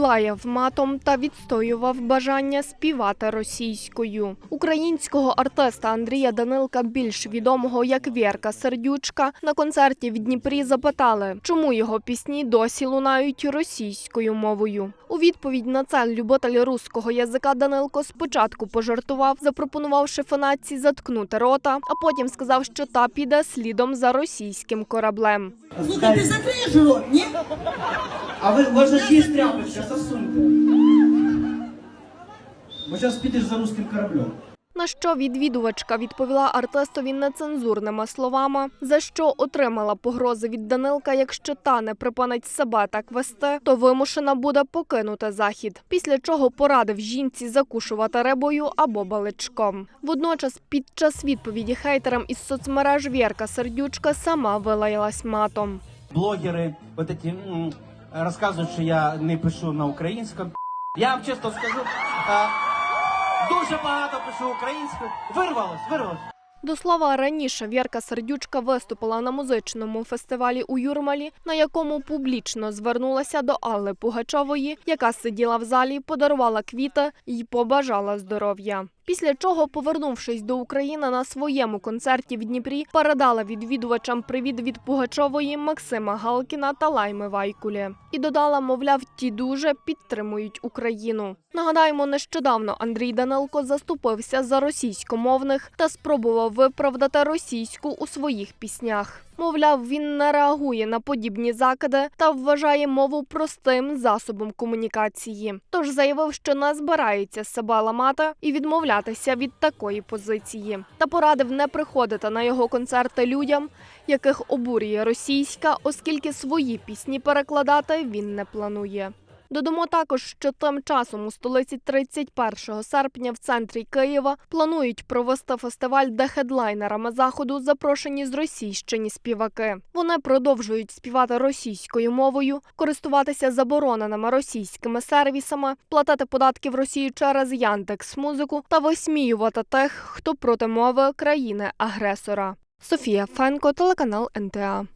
облаяв матом та відстоював бажання співати російською. Українського артиста Андрія Данилка, більш відомого як Вєрка Сердючка, на концерті в Дніпрі запитали, чому його пісні досі лунають російською мовою. У відповідь на це любитель руського язика Данилко спочатку пожартував, запропонувавши фанатці заткнути рота, а потім сказав, що та піде слідом за російським кораблем. Слухай, закриєш рот, ні? А ви, вас же ж засуньте. Бо зараз підеш за русським кораблем. На що відвідувачка відповіла артистові нецензурними словами, за що отримала погрози від Данилка. Якщо та не припинить себе так вести, то вимушена буде покинути захід. Після чого порадив жінці закушувати рибою або баличком. Водночас, під час відповіді хейтерам із соцмереж Вірка Сердючка сама вилаялась матом. блогеры вот эти м, що я не пишу на українському. Я вам чесно скажу, е, дуже багато пишу українською. Вирвалось, вирвалось. До слова, раніше Вірка Сердючка виступила на музичному фестивалі у Юрмалі, на якому публічно звернулася до Алли Пугачової, яка сиділа в залі, подарувала квіти і побажала здоров'я. Після чого, повернувшись до України на своєму концерті в Дніпрі, передала відвідувачам привіт від Пугачової Максима Галкіна та Лайми Вайкулі. І додала, мовляв, ті дуже підтримують Україну. Нагадаємо, нещодавно Андрій Данилко заступився за російськомовних та спробував виправдати російську у своїх піснях. Мовляв, він не реагує на подібні закиди та вважає мову простим засобом комунікації. Тож заявив, що не збирається себе ламати і відмовлятися від такої позиції. Та порадив не приходити на його концерти людям, яких обурює російська, оскільки свої пісні перекладати він не планує. Додамо також, що тим часом у столиці 31 серпня в центрі Києва планують провести фестиваль, де хедлайнерами заходу запрошені з Російщини співаки. Вони продовжують співати російською мовою, користуватися забороненими російськими сервісами, платити податки в Росію через Яндекс Музику та висміювати тих, хто проти мови країни-агресора. Софія Фенко, телеканал НТА.